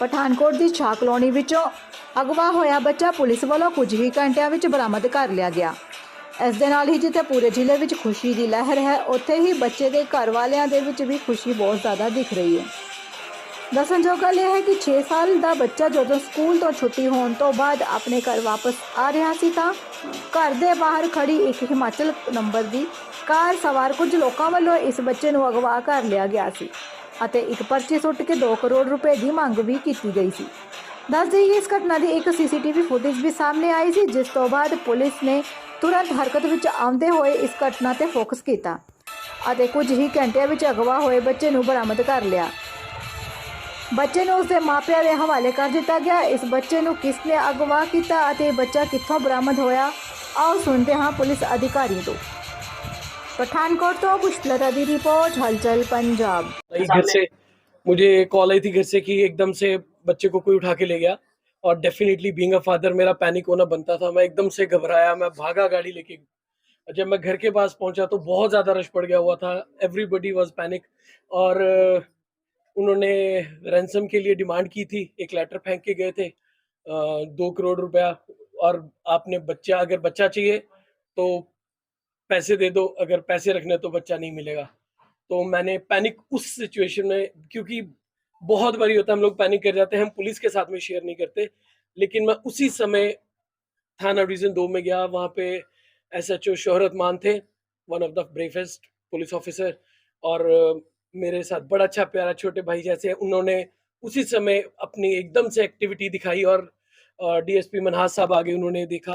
ਪਠਾਨਕੋਟ ਦੀ ਛਾ ਕਲੋਨੀ ਵਿੱਚੋਂ ਅਗਵਾ ਹੋਇਆ ਬੱਚਾ ਪੁਲਿਸ ਵੱਲੋਂ ਕੁਝ ਹੀ ਘੰਟਿਆਂ ਵਿੱਚ ਬਰਾਮਦ ਕਰ ਲਿਆ ਗਿਆ। ਇਸ ਦੇ ਨਾਲ ਹੀ ਜਿੱਥੇ ਪੂਰੇ ਜ਼ਿਲ੍ਹੇ ਵਿੱਚ ਖੁਸ਼ੀ ਦੀ ਲਹਿਰ ਹੈ, ਉੱਥੇ ਹੀ ਬੱਚੇ ਦੇ ਘਰ ਵਾਲਿਆਂ ਦੇ ਵਿੱਚ ਵੀ ਖੁਸ਼ੀ ਬਹੁਤ ਜ਼ਿਆਦਾ ਦਿਖ ਰਹੀ ਹੈ। ਦੱਸਣਯੋਗ ਗੱਲ ਇਹ ਹੈ ਕਿ 6 ਸਾਲ ਦਾ ਬੱਚਾ ਜਦੋਂ ਸਕੂਲ ਤੋਂ ਛੁੱਟੀ ਹੋਣ ਤੋਂ ਬਾਅਦ ਆਪਣੇ ਘਰ ਵਾਪਸ ਆ ਰਿਹਾ ਸੀ ਤਾਂ ਘਰ ਦੇ ਬਾਹਰ ਖੜੀ ਇੱਕ ਹਿਮਾਚਲ ਨੰਬਰ ਦੀ ਕਾਰ ਸਵਾਰ ਕੁਝ ਲੋਕਾਂ ਵੱਲੋਂ ਇਸ ਬੱਚੇ ਨੂੰ ਅਗਵਾ ਕਰ ਲਿਆ ਗਿਆ ਸੀ। ਅਤੇ ਇੱਕ ਪਰਚੀ ਸੁੱਟ ਕੇ 2 ਕਰੋੜ ਰੁਪਏ ਦੀ ਮੰਗ ਵੀ ਕੀਤੀ ਗਈ ਸੀ। ਦੱਸ ਦੇਈਏ, ਇਸ ਘਟਨਾ ਦੀ ਇੱਕ ਸੀਸੀਟੀਵੀ ਫੁਟੇਜ ਵੀ ਸਾਹਮਣੇ ਆਈ ਸੀ, ਜਿਸ ਤੋਂ ਬਾਅਦ ਪੁਲਿਸ ਨੇ ਤੁਰੰਤ ਹਰਕਤ ਵਿੱਚ ਆਉਂਦੇ ਹੋਏ ਇਸ ਘਟਨਾ ਤੇ ਫੋਕਸ ਕੀਤਾ ਅਤੇ ਕੁਝ ਹੀ ਘੰਟਿਆਂ ਵਿੱਚ ਅਗਵਾ ਹੋਏ ਬੱਚੇ ਨੂੰ ਬਰਾਮਦ ਕਰ ਲਿਆ। ਬੱਚੇ ਨੂੰ ਉਸਦੇ ਮਾਪਿਆਂ ਦੇ ਹਵਾਲੇ ਕਰ ਦਿੱਤਾ ਗਿਆ। ਇਸ ਬੱਚੇ ਨੂੰ ਕਿਸ ਨੇ ਅਗਵਾ ਕੀਤਾ ਅਤੇ ਬੱਚਾ ਕਿੱਥੋਂ ਬਰਾਮਦ ਹੋਇਆ, ਆਓ ਸੁਣਦੇ ਹਾਂ ਪੁਲਿਸ ਅਧਿਕਾਰੀ ਤੋਂ। पठानकोट तो पुष्पलता दी रिपोर्ट, हलचल पंजाब। घर से, मुझे कॉल आई थी घर से कि एकदम से बच्चे को कोई उठा के ले गया और डेफिनेटली बीइंग अ फादर मेरा पैनिक होना बनता था। मैं एकदम से घबराया, मैं भागा गाड़ी लेके। जब मैं घर के पास पहुँचा तो बहुत ज़्यादा रश पड़ गया हुआ था। एवरीबडी वॉज़ पैनिक और uh, उन्होंने रैनसम के लिए डिमांड की थी। एक लेटर फेंक के गए थे uh, दो करोड़ रुपया। और आपने बच्चा, अगर बच्चा चाहिए तो पैसे दे दो, अगर पैसे रखने तो बच्चा नहीं मिलेगा। तो मैंने पैनिक उस सिचुएशन में, क्योंकि बहुत बारी होता है, हम लोग पैनिक कर जाते हैं, हम पुलिस के साथ में शेयर नहीं करते, लेकिन मैं उसी समय थाना डिवीज़न दो में गया, वहाँ पे एस एच ओ शोहरत मान थे one of the bravest police officer और मेरे साथ बड़ा अच्छा प्यारा छोटे भाई जैसे उन्होंने उसी समय अपनी एकदम से एक्टिविटी दिखाई और डीएसपी मनहास साहब आगे उन्होंने देखा।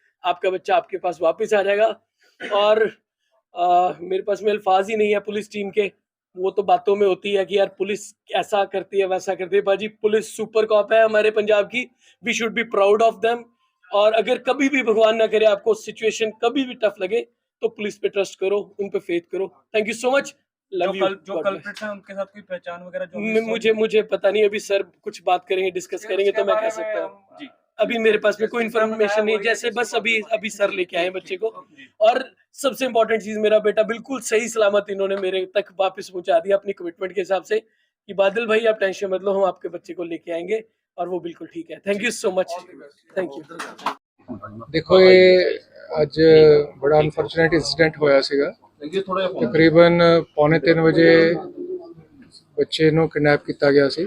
आपका बच्चा आपके पास वापस आ जाएगा। और आ, मेरे पास में अल्फाज ही नहीं है पुलिस टीम के। वो तो बातों में होती है कि यार पुलिस ऐसा करती है वैसा करती है। बाजी पुलिस सुपर कॉप है हमारे पंजाब की। We should be proud of them और अगर कभी भी भगवान ना करे आपको सिचुएशन कभी भी टफ लगे तो पुलिस पे ट्रस्ट करो उन पे फेथ करो। Thank you so much love you कल जो हैं उनके साथ कोई पहचान वगैरह जो मुझे मुझे पता नहीं अभी सर कुछ बात करेंगे डिस्कस करेंगे तो मैं कह सकता हूँ। जी। अभी मेरे पास में कोई इन्फॉर्मेशन नहीं जैसे बस अभी अभी सर लेके आए बच्चे को जी और सबसे इम्पोर्टेंट चीज मेरा बेटा बिल्कुल सही सलामत इन्होंने मेरे तक वापस पहुंचा दिया अपनी कमिटमेंट के हिसाब से कि बादल भाई आप टेंशन मत लो हम आपके बच्चे को लेके आएंगे और वो बिल्कुल ठीक है thank you so much thank you ਦੇਖੋ ਇਹ ਅੱਜ ਬੜਾ ਅਨਫੋਰਚੂਨੇਟ ਇਨਸੀਡੈਂਟ ਹੋਇਆ ਸੀਗਾ ਤਕਰੀਬਨ ਪੌਣੇ 3 ਵਜੇ ਬੱਚੇ ਨੂੰ ਕਿਡਨੈਪ ਕੀਤਾ ਗਿਆ ਸੀ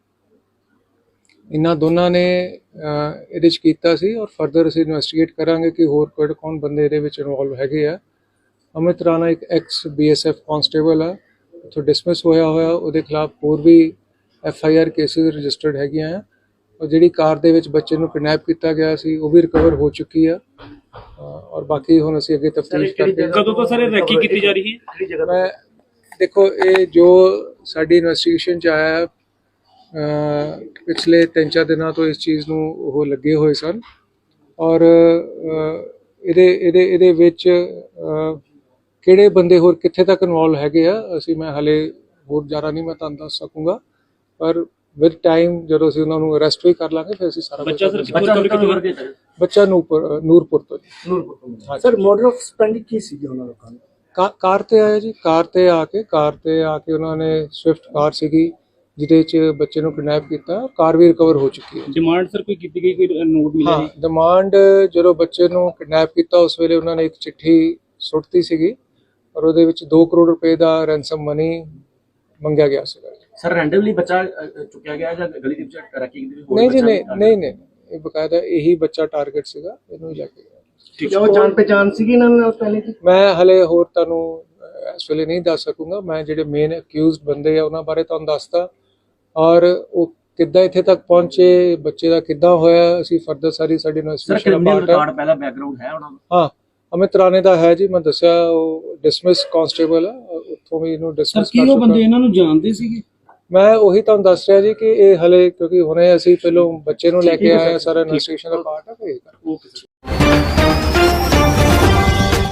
ਇਹਨਾਂ ਦੋਨਾਂ ਨੇ ਇਹਦੇ ਚ ਕੀਤਾ ਸੀ ਔਰ ਫਰਦਰ ਅਸੀਂ ਇਨਵੈਸਟੀਗੇਟ ਕਰਾਂਗੇ ਕਿ ਹੋਰ ਕਿਹੜੇ ਕੌਣ ਬੰਦੇ ਇਹਦੇ ਵਿੱਚ ਇਨਵੋਲਵ ਹੈਗੇ ਆ। ਅਮਿਤ ਰਾਣਾ ਇੱਕ ਐਕਸ ਬੀਐਸਐਫ ਕਾਂਸਟੇਬਲ ਆ ਉੱਥੋਂ ਡਿਸਮਿਸ ਹੋਇਆ ਹੋਇਆ ਉਹਦੇ ਖਿਲਾਫ ਹੋਰ ਵੀ F I R cases registered ਹੈਗੀਆਂ ਆ। ਔਰ ਜਿਹੜੀ ਕਾਰ ਦੇ ਵਿੱਚ ਬੱਚੇ ਨੂੰ ਕਿਡਨੈਪ ਕੀਤਾ ਗਿਆ ਸੀ ਉਹ ਵੀ ਰਿਕਵਰ ਹੋ ਚੁੱਕੀ ਆ। ਔਰ ਬਾਕੀ ਹੁਣ ਅਸੀਂ ਅੱਗੇ ਤਫਤੀਸ਼ ਕਰਕੇ ਕਦੋਂ ਤੋਂ ਸਰ ਰੈਕੀ ਕੀਤੀ ਜਾ ਰਹੀ ਹੈ? ਮੈਂ ਦੇਖੋ ਇਹ ਜੋ ਸਾਡੀ ਇਨਵੈਸਟੀਗੇਸ਼ਨ ਚ ਆਇਆ ਪਿਛਲੇ 3-4 ਦਿਨਾਂ ਤੋਂ ਇਸ ਚੀਜ਼ ਨੂੰ ਉਹ ਲੱਗੇ ਹੋਏ ਸਨ। ਔਰ ਇਹਦੇ ਇਹਦੇ ਇਹਦੇ ਵਿੱਚ ਕਿਹੜੇ ਬੰਦੇ ਹੋਰ ਕਿੱਥੇ ਤੱਕ ਇਨਵੋਲਵ ਹੈਗੇ ਆ ਅਸੀਂ ਮੈਂ ਹਲੇ ਹੋਰ ਜ਼ਿਆਦਾ ਨਹੀਂ ਮੈਂ ਤੁਹਾਨੂੰ ਦੱਸ ਸਕੂੰਗਾ। ਪਰ ਵਿਦ ਟਾਈਮ ਜਦੋਂ ਅਸੀਂ ਉਹਨਾਂ ਨੂੰ ਅਰੈਸਟ ਵੀ ਕਰ ਲਾਂਗੇ ਫਿਰ ਅਸੀਂ ਸਾਰਾ ਬੱਚਾ ਸਰ ਕਿੱਥੋਂ ਕਰਕੇ ਬੱਚਾ ਨੂਰਪੁਰ ਨੂਰਪੁਰ ਤੋਂ। ਜੀ। ਸਰ ਮੋਡਰ ਆਫ ਸਪੈਂਡਿੰਗ ਕੀ ਸੀਗੀ ਉਹਨਾਂ ਲੋਕਾਂ ਦੀ? ਕਾਰ ਤੇ ਆਇਆ ਜੀ ਕਾਰ ਤੇ ਆ ਕੇ ਕਾਰ ਤੇ ਆ ਕੇ ਉਹਨਾਂ ਨੇ ਸਵਿਫਟ ਕਾਰ ਸੀਗੀ। ਜਿਹਦੇ ਚ ਬੱਚੇ ਨੂੰ ਕਿਡਨੈਪ ਕੀਤਾ ਕਾਰ ਵੀ ਰਿਕਵਰ ਹੋ ਚੁੱਕੀ ਹੈ। ਡਿਮਾਂਡ ਸਰ ਕੋਈ ਕੀਤੀ ਗਈ ਕੋਈ ਨੋਟ ਮਿਲਿਆ ਹਾਂ ਡਿਮਾਂਡ ਜਦੋਂ ਬੱਚੇ ਨੂੰ ਕਿਡਨੈਪ ਕੀਤਾ ਉਸ ਵੇਲੇ ਉਹਨਾਂ ਨੇ ਇੱਕ ਚਿੱਠੀ ਸੁੱਟਤੀ ਸੀਗੀ ਔਰ ਉਹਦੇ ਵਿੱਚ 2 ਕਰੋੜ ਰੁਪਏ ਦਾ ਰੈਂਸਮ ਮਨੀ ਮੰਗਿਆ ਗਿਆ ਸੀਗਾ। ਸਰ ਰੈਂਡਮਲੀ ਬੱਚਾ ਚੁੱਕਿਆ ਗਿਆ ਜਾਂ ਗਲੀ ਦੇ ਵਿੱਚ ਰੈਕਿੰਗ ਦੇ ਵਿੱਚ ਹੋਰ ਨਹੀਂ ਜੀ ਨਹੀਂ ਨਹੀਂ ਨਹੀਂ ਇਹ ਬਕਾਇਦਾ ਇਹੀ ਬੱਚਾ ਟਾਰਗੇਟ ਸੀਗਾ ਇਹਨੂੰ ਹੀ ਲੈ ਕੇ ਗਿਆ। ਕੀ ਉਹ ਜਾਣ ਪਛਾਣ ਸੀਗੀ ਇਹਨਾਂ ਨਾਲ ਪਹਿਲੇ ਦੀ ਮੈਂ ਹਲੇ ਹੋਰ ਤੁਹਾਨੂੰ ਇਸ ਵੇਲੇ ਨਹੀਂ ਦੱਸ ਸਕੂੰਗਾ। ਮੈਂ ਜਿਹੜੇ ਮੇਨ ਅਕਿਊਜ਼ਡ ਬੰਦੇ ਆ ਉਹਨਾਂ ਬਾਰੇ ਤੁਹਾਨੂੰ ਦੱਸਦਾ। ਔਰ ਉਹ ਕਿੱਦਾਂ ਇੱਥੇ ਤੱਕ ਪਹੁੰਚੇ ਬੱਚੇ ਦਾ ਕਿੱਦਾਂ ਹੋਇਆ ਅਸੀਂ ਫਰਦਰ ਸਾਰੀ ਸਾਡੀ ਇਨਵੈਸਟੀਗੇਸ਼ਨ ਦਾ ਪਾਰਟ ਹੈ। ਪਹਿਲਾ ਬੈਕਗ੍ਰਾਉਂਡ ਹੈ ਉਹਨਾਂ ਦਾ? ਹਾਂ ਅਮਿਤ ਰਾਣੇ ਦਾ ਹੈ ਜੀ ਮੈਂ ਦੱਸਿਆ ਉਹ ਡਿਸਮਿਸ ਕਾਂਸਟੇਬਲ ਉੱਥੋਂ ਵੀ ਇਹਨੂੰ ਡਿਸਮਿਸ ਕਰ ਚੁੱਕਾ। ਇਹਨਾਂ ਨੂੰ ਜਾਣਦੇ ਸੀਗੇ? ਮੈਂ ਉਹੀ ਤੁਹਾਨੂੰ ਦੱਸ ਰਿਹਾ ਜੀ ਕਿ ਇਹ ਹਲੇ ਕਿਉਂਕਿ ਹੁਣੇ ਅਸੀਂ ਪਹਿਲੋਂ ਬੱਚੇ ਨੂੰ ਲੈ ਕੇ ਆਏ ਆ ਸਾਰਾ ਇਨਵੈਸਟੀਗੇਸ਼ਨ ਦਾ ਪਾਰਟ ਹੈ ਫਿਰ ਓਕੇ ਸਰ